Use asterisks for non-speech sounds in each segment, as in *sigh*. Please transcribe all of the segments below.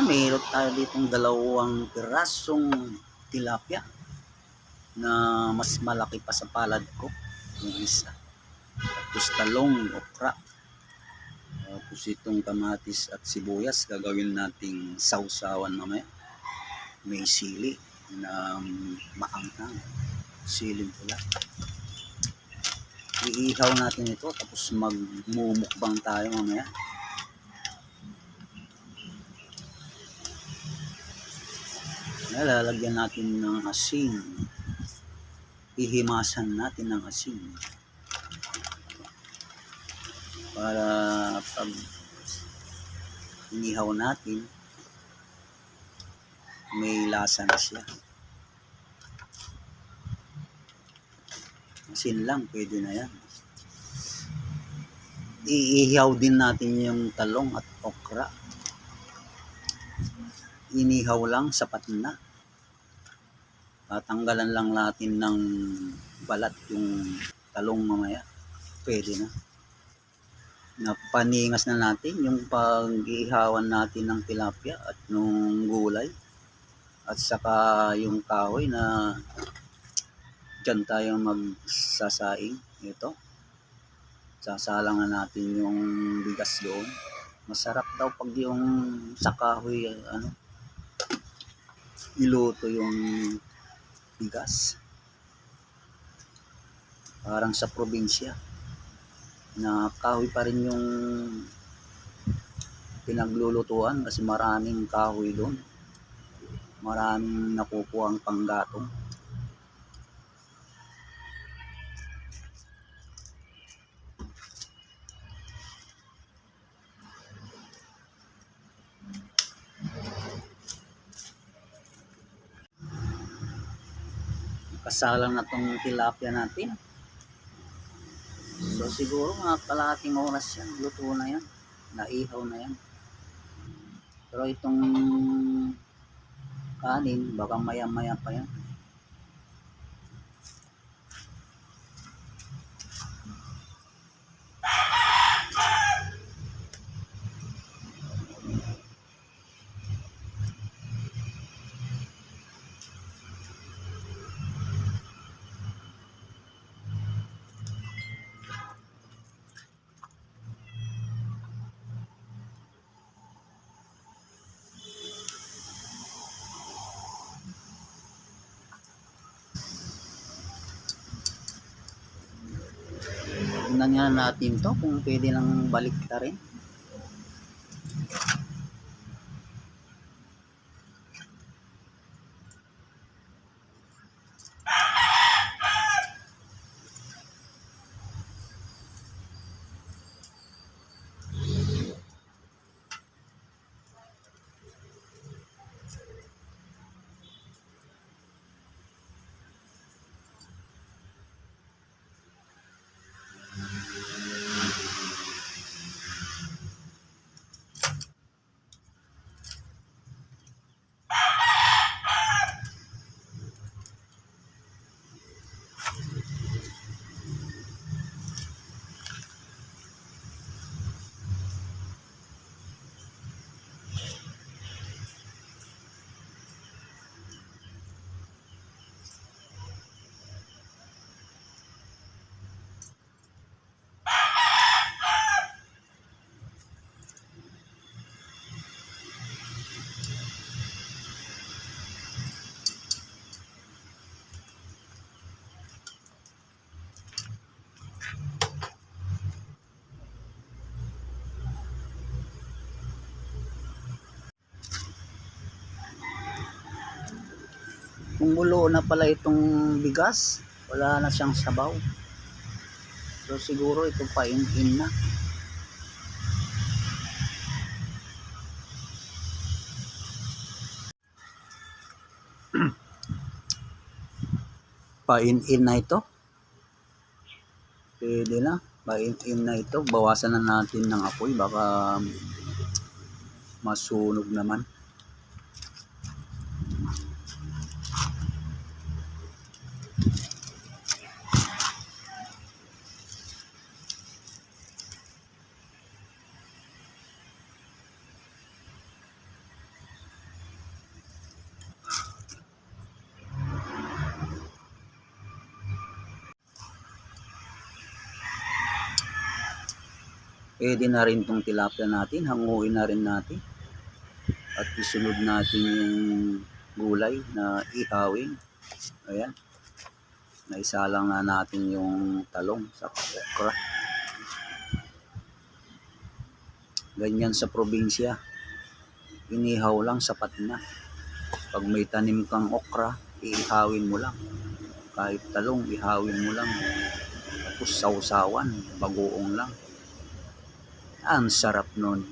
Yan, mayroon tayo ditong dalawang pirasong tilapia na mas malaki pa sa palad ko. Yung isa. Tapos talong, okra. Tapos itong kamatis at sibuyas gagawin nating sausawan mamaya. May sili na maanghang. Siling pula. Iihaw natin ito tapos magmumukbang tayo mamaya. Lalagyan natin ng asin. Ihimasan natin ng asin. Para pag inihaw natin, may lasa na siya. Asin lang, pwede na yan. Iihaw din natin yung talong at okra inihaw lang, sapat na. Tatanggalan lang natin ng balat yung talong mamaya. Pwede na. Napaningas na natin yung pag-ihawan natin ng tilapia at nung gulay. At saka yung kahoy na dyan tayo magsasaing. Ito. Sasalang na natin yung bigas doon. Masarap daw pag yung sa kahoy, ano, iluto yung bigas. Parang sa probinsya. Na kahoy pa rin yung pinaglulutuan kasi maraming kahoy doon. Maraming nakukuha ang panggatong. Kasalang na tong tilapia natin. So siguro mga kalahating oras yan, luto na yan, naihaw na yan. Pero itong kanin, baka maya maya pa yan. Tingnan natin to kung pwede lang balik ta rin. Kumulo na pala itong bigas, wala na siyang sabaw. So siguro ito pa in-in na. *clears throat* pa-in-in na ito. Pwede na. Pa-in-in na ito. Bawasan na natin ng apoy. Baka masunog naman. Pwede na rin tong tilapia natin, hanguin na rin natin. At isunod natin yung gulay na ihawin. Ayan. Naisalang na natin yung talong sa okra. Ganyan sa probinsya. Inihaw lang sapat na. Pag may tanim kang okra, ihawin mo lang. Kahit talong, ihawin mo lang. Tapos sausawan, bagoong lang. Ang sarap nun.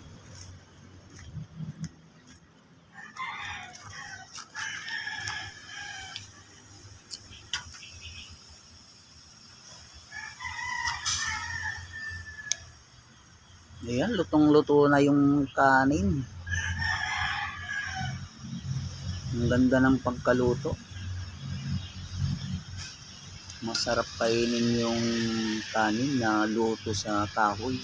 Ayan, lutong-luto na yung kanin. Ang ganda ng pagkaluto. Masarap kainin yung kanin na luto sa kahoy.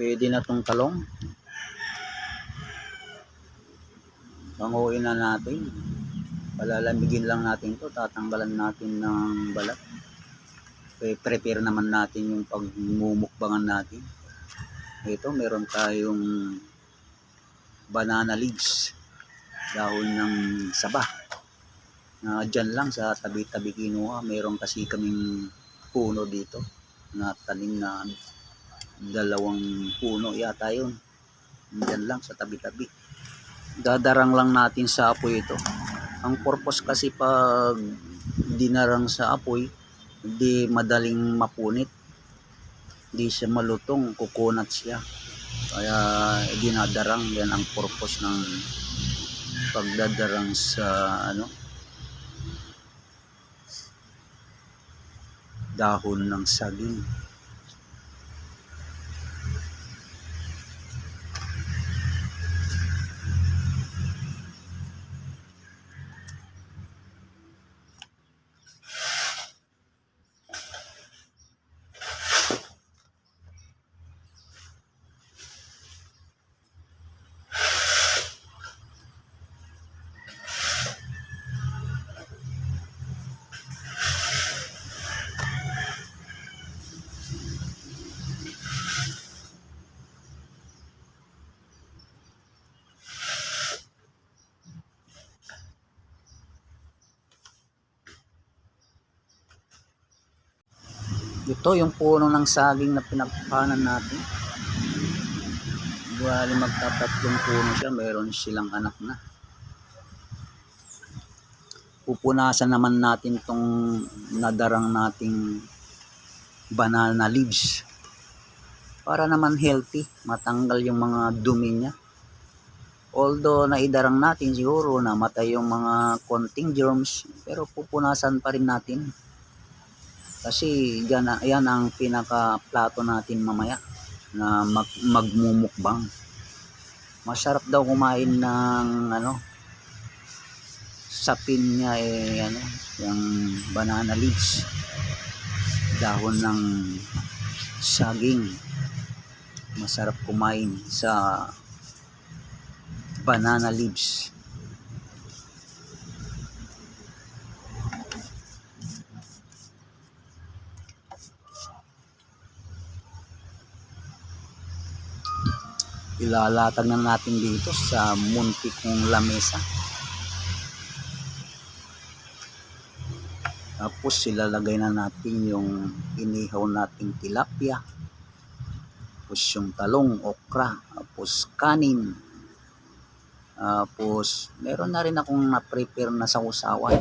Pwede na tong talong. Panguin na natin. Palalamigin lang natin to. Tatanggalan natin ng balat. Prepare naman natin yung pagmumukbangan natin. Ito, meron tayong banana leaves. Dahon ng saba. Na dyan lang sa tabi-tabi kinuha. Meron kasi kaming puno dito na tanim na ano, dalawang puno yata yun. Diyan lang sa tabi-tabi. Dadarang lang natin sa apoy ito. Ang purpose kasi pag dinarang sa apoy, hindi madaling mapunit. Hindi siya malutong, kukunat siya. Kaya dinadarang yan ang purpose ng pagdadarang sa ano dahon ng saging. Ito yung puno ng saging na pinagpanan natin. Bali magtatatlong puno siya, meron silang anak na. Pupunasan naman natin tong nadarang nating banana leaves para naman healthy, matanggal yung mga dumi niya. Although naidarang natin siguro na matay yung mga konting germs, pero pupunasan pa rin natin. Kasi yan, yan ang pinaka-plato natin mamaya na mag, magmumukbang. Masarap daw kumain ng ano, sapin niya eh ano, yung banana leaves. Dahon ng saging. Masarap kumain sa banana leaves. Ilalatag na natin dito sa muntik kong lamesa. Tapos ilalagay na natin yung inihaw nating tilapia. Tapos yung talong, okra, tapos kanin. Tapos meron na rin akong na-prepare na sausawan.